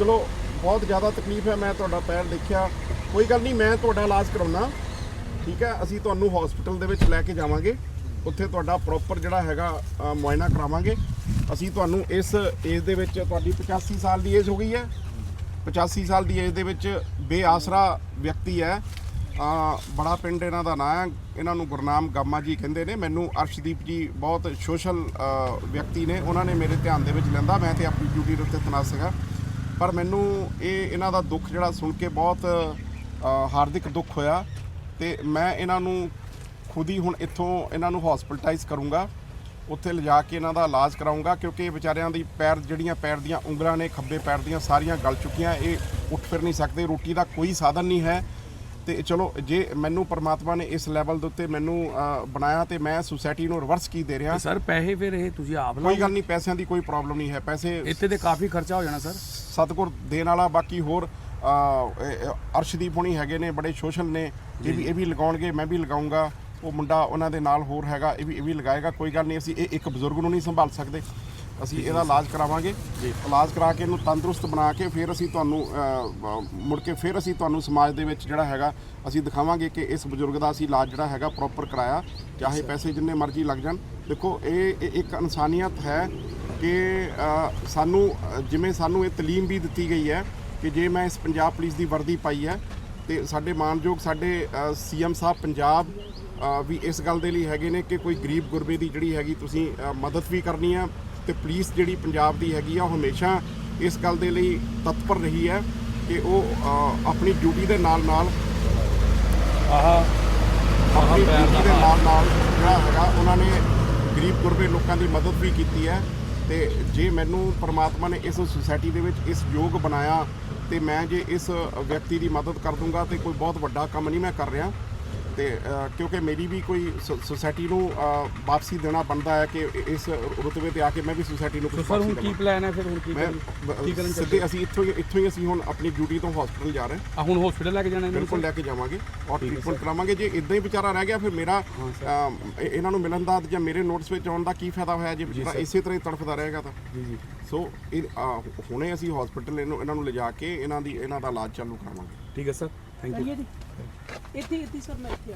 ਚਲੋ ਬਹੁਤ ਜ਼ਿਆਦਾ ਤਕਲੀਫ ਹੈ ਮੈਂ ਤੁਹਾਡਾ ਪੈਰ ਦੇਖਿਆ। ਕੋਈ ਗੱਲ ਨਹੀਂ ਮੈਂ ਤੁਹਾਡਾ ਇਲਾਜ ਕਰਾਉਣਾ। ਠੀਕ ਹੈ ਅਸੀਂ ਤੁਹਾਨੂੰ ਹਸਪੀਟਲ ਦੇ ਵਿੱਚ ਲੈ ਕੇ ਜਾਵਾਂਗੇ। ਉੱਥੇ ਤੁਹਾਡਾ ਪ੍ਰੋਪਰ ਜਿਹੜਾ ਹੈਗਾ ਮੁਆਇਨਾ ਕਰਾਵਾਂਗੇ। ਅਸੀਂ ਤੁਹਾਨੂੰ ਇਸ ਏਜ ਦੇ ਵਿੱਚ ਤੁਹਾਡੀ 85 ਸਾਲ ਦੀ ਏਜ ਹੋ ਗਈ ਹੈ। 85 ਸਾਲ ਦੀ ਏਜ ਦੇ ਵਿੱਚ ਬੇਆਸਰਾ ਵਿਅਕਤੀ ਹੈ। ਅ, ਬੜਾ ਪਿੰਡ ਇਹਨਾਂ ਦਾ ਨਾਂ ਹੈ। ਇਹਨਾਂ ਨੂੰ ਗੁਰਨਾਮ ਗਾਮਾ ਜੀ ਕਹਿੰਦੇ ਨੇ। ਮੈਨੂੰ ਅਰਸ਼ਦੀਪ ਜੀ ਬਹੁਤ ਸੋਸ਼ਲ ਵਿਅਕਤੀ ਨੇ। ਉਹਨਾਂ ਨੇ ਮੇਰੇ ਧਿਆਨ ਦੇ ਵਿੱਚ ਲੈਂਦਾ ਮੈਂ ਤੇ ਆਪਣੀ ਡਿਊਟੀ ਦੇ ਉੱਤੇ ਤਨਾਸ ਸੀਗਾ ਪਰ ਮੈਨੂੰ ਇਹ ਇਹਨਾਂ ਦਾ ਦੁੱਖ ਜਿਹੜਾ ਸੁਣ ਕੇ ਬਹੁਤ ਹਾਰਦਿਕ ਦੁੱਖ ਹੋਇਆ ਤੇ ਮੈਂ ਇਹਨਾਂ ਨੂੰ ਖੁਦ ਹੀ ਹੁਣ ਇੱਥੋਂ ਇਹਨਾਂ ਨੂੰ ਹਸਪੀਟਲਾਈਜ਼ ਕਰੂੰਗਾ। ਉੱਥੇ ਲਿਜਾ ਕੇ ਇਹਨਾਂ ਦਾ ਇਲਾਜ ਕਰਾਉਂਗਾ ਕਿਉਂਕਿ ਇਹ ਵਿਚਾਰਿਆਂ ਦੀ ਪੈਰ ਜਿਹੜੀਆਂ ਪੈਰ ਦੀਆਂ ਉਂਗਲਾਂ ਨੇ, ਖੱਬੇ ਪੈਰ ਦੀਆਂ ਸਾਰੀਆਂ ਗਲ ਚੁੱਕੀਆਂ, ਇਹ ਉੱਠ ਫਿਰ ਨਹੀਂ ਸਕਦੇ, ਰੋਟੀ ਦਾ ਕੋਈ ਸਾਧਨ ਨਹੀਂ ਹੈ। ਤੇ ਚਲੋ ਜੇ ਮੈਨੂੰ ਪਰਮਾਤਮਾ ਨੇ ਇਸ ਲੈਵਲ ਦੇ ਉੱਤੇ ਮੈਨੂੰ ਬਣਾਇਆ ਤੇ ਮੈਂ ਸੁਸਾਇਟੀ ਨੂੰ ਰਿਵਰਸ ਕੀ ਦੇ ਰਿਹਾ। ਸਰ ਪੈਸੇ ਫਿਰ ਇਹ ਤੁਸੀਂ ਆਪ ਕੋਈ ਲਾਓ ਗੱਲ ਨਹੀਂ ਪੈਸਿਆਂ ਦੀ ਕੋਈ ਪ੍ਰੋਬਲਮ ਨਹੀਂ ਹੈ। ਪੈਸੇ ਇੱਥੇ ਤੇ ਕਾਫੀ ਖਰਚਾ ਹੋ ਜਾਣਾ ਸਰ। ਸਤਿਗੁਰ ਦੇਣ ਵਾਲਾ ਬਾਕੀ ਹੋਰ ਅਰਸ਼ਦੀਪ ਹੁਣੀ ਹੈਗੇ ਨੇ ਬੜੇ ਸੋਸ਼ਲ ਨੇ। ਇਹ ਵੀ ਇਹ ਵੀ ਲਗਾਉਣਗੇ ਮੈਂ ਵੀ ਲਗਾਉਂਗਾ। ਉਹ ਮੁੰਡਾ ਉਹਨਾਂ ਦੇ ਨਾਲ ਹੋਰ ਹੈਗਾ ਇਹ ਵੀ ਇਹ ਵੀ ਲਗਾਏਗਾ ਕੋਈ ਗੱਲ ਨਹੀਂ ਅਸੀਂ ਇਹ ਇੱਕ ਬਜ਼ੁਰਗ ਨੂੰ ਨਹੀਂ ਸੰਭਾਲ ਸਕਦੇ। ਅਸੀਂ ਇਹਦਾ ਇਲਾਜ ਕਰਾਵਾਂਗੇ। ਇਲਾਜ ਕਰਾ ਕੇ ਇਹਨੂੰ ਤੰਦਰੁਸਤ ਬਣਾ ਕੇ ਫਿਰ ਅਸੀਂ ਤੁਹਾਨੂੰ ਮੁੜ ਕੇ ਫਿਰ ਅਸੀਂ ਤੁਹਾਨੂੰ ਸਮਾਜ ਦੇ ਵਿੱਚ ਜਿਹੜਾ ਹੈਗਾ ਅਸੀਂ ਦਿਖਾਵਾਂਗੇ ਕਿ ਇਸ ਬਜ਼ੁਰਗ ਦਾ ਅਸੀਂ ਇਲਾਜ ਜਿਹੜਾ ਹੈਗਾ ਪ੍ਰੋਪਰ ਕਰਾਇਆ ਚਾਹੇ ਪੈਸੇ ਜਿੰਨੇ ਮਰਜ਼ੀ ਲੱਗ ਜਾਣ। ਦੇਖੋ ਇਹ ਇੱਕ ਇਨਸਾਨੀਅਤ ਹੈ ਕਿ ਸਾਨੂੰ ਜਿਵੇਂ ਸਾਨੂੰ ਇਹ ਤਾਲੀਮ ਵੀ ਦਿੱਤੀ ਗਈ ਹੈ ਕਿ ਜੇ ਮੈਂ ਇਸ ਪੰਜਾਬ ਪੁਲਿਸ ਦੀ ਵਰਦੀ ਪਾਈ ਹੈ ਤੇ ਸਾਡੇ ਮਾਨਯੋਗ ਸਾਡੇ ਸੀਐਮ ਸਾਹਿਬ ਪੰਜਾਬ ਵੀ ਇਸ ਗੱਲ ਦੇ ਲਈ ਹੈਗੇ ਨੇ ਕਿ ਕੋਈ ਗਰੀਬ ਗੁਰਬੇ ਦੀ ਜਿਹੜੀ ਹੈਗੀ ਤੁਸੀਂ ਮਦਦ ਵੀ ਕਰਨੀ ਹੈ ਤੇ ਪੁਲਿਸ ਜਿਹੜੀ ਪੰਜਾਬ ਦੀ ਹੈਗੀ ਆ ਉਹ ਹਮੇਸ਼ਾ ਇਸ ਗੱਲ ਦੇ ਲਈ ਤਤਪਰ ਰਹੀ ਹੈ ਕਿ ਉਹ ਆਪਣੀ ਡਿਊਟੀ ਦੇ ਨਾਲ ਨਾਲ ਆਹ ਆਪਣੀ ਡਿਊਟੀ ਦਾ ਨਾਲ ਨਾਲ ਜਿਹੜਾ ਹੈਗਾ ਉਹਨਾਂ ਨੇ ਗਰੀਬ ਗੁਰਬੇ ਲੋਕਾਂ ਦੀ ਮਦਦ ਵੀ ਕੀਤੀ ਹੈ ਤੇ ਜੇ ਮੈਨੂੰ ਪ੍ਰਮਾਤਮਾ ਨੇ ਇਸ ਸੁਸਾਇਟੀ ਦੇ ਵਿੱਚ ਇਸ ਯੋਗ ਬਣਾਇਆ ਤੇ ਮੈਂ ਜੇ ਇਸ ਵਿਅਕਤੀ ਦੀ ਮਦਦ ਕਰ ਦੂੰਗਾ ਤੇ ਕੋਈ ਬਹੁਤ ਵੱਡਾ ਕੰਮ ਨਹੀਂ ਮੈਂ ਕਰ ਰਿਹਾ। ਤੇ ਅ, ਕਿਉਂਕਿ ਮੇਰੀ ਵੀ ਕੋਈ ਸੁਸਾਇਟੀ ਨੂੰ ਅ, ਵਾਪਸੀ ਦੇਣਾ ਬਣਦਾ ਹੈ ਕਿ ਇਸ ਰੁਤਬੇ ਤੇ ਆ ਕੇ ਮੈਂ ਵੀ ਸੁਸਾਇਟੀ ਨੂੰ ਸੋ ਕੁਝ ਸਰ ਹੁਣ ਕੀ ਦੇਵਾਂ। ਪਲਾਨ ਹੈ ਫਿਰ? ਹੁਣ ਕੀ ਮੈਂ ਕਰਨ ਕੀ ਕਰਨ ਸਿੱਧੇ ਅਸੀਂ ਇੱਥੋਂ ਹੀ ਇੱਥੋਂ ਹੀ ਅਸੀਂ ਹੁਣ ਆਪਣੀ ਡਿਊਟੀ ਤੋਂ ਹਸਪੀਟਲ ਜਾ ਰਹੇ ਹਾਂ। ਆ ਹੁਣ ਹਸਪੀਟਲ ਲੈ ਕੇ ਜਾਣਾ ਇਹਨਾਂ ਨੂੰ ਬਿਲਕੁਲ ਲੈ ਕੇ ਜਾਵਾਂਗੇ ਔਰ ਟ੍ਰੀਟਮੈਂਟ ਕਰਾਵਾਂਗੇ। ਜੇ ਇਦਾਂ ਹੀ ਵਿਚਾਰਾ ਰਹਿ ਗਿਆ ਫਿਰ ਮੇਰਾ ਅਮ, ਇਹ- ਇਹਨਾਂ ਨੂੰ ਮਿਲਣ ਦਾ ਜਾਂ ਮੇਰੇ ਨੋਟਿਸ ਵਿੱਚ ਆਉਣ ਦਾ ਕੀ ਫਾਇਦਾ ਹੋਇਆ? ਜੇ ਵਿਚਾਰਾ ਇਸੇ ਤਰ੍ਹਾਂ ਹੀ ਤੜਫਦਾ ਰਹੇਗਾ ਤਾਂ। ਜੀ ਜੀ। ਸੋ ਇਹ ਅ, ਹੁਣੇ ਅਸੀਂ ਹਸਪੀਟਲ ਇਹਨੂੰ ਇਹਨਾਂ ਨੂੰ ਲਿਜਾ ਕੇ ਇਹਨਾਂ ਦੀ ਇਹਨਾਂ ਦਾ ਇਲਾਜ ਚਾਲੂ ਕਰਾਵਾਂਗੇ। ਠੀਕ ਹੈ ਸਰ। ਥੈਂਕ ਯੂ ਇੱਥੇ ਇੱਥੇ ਸਰ ਮੈਂ ਇੱਥੇ ਆ।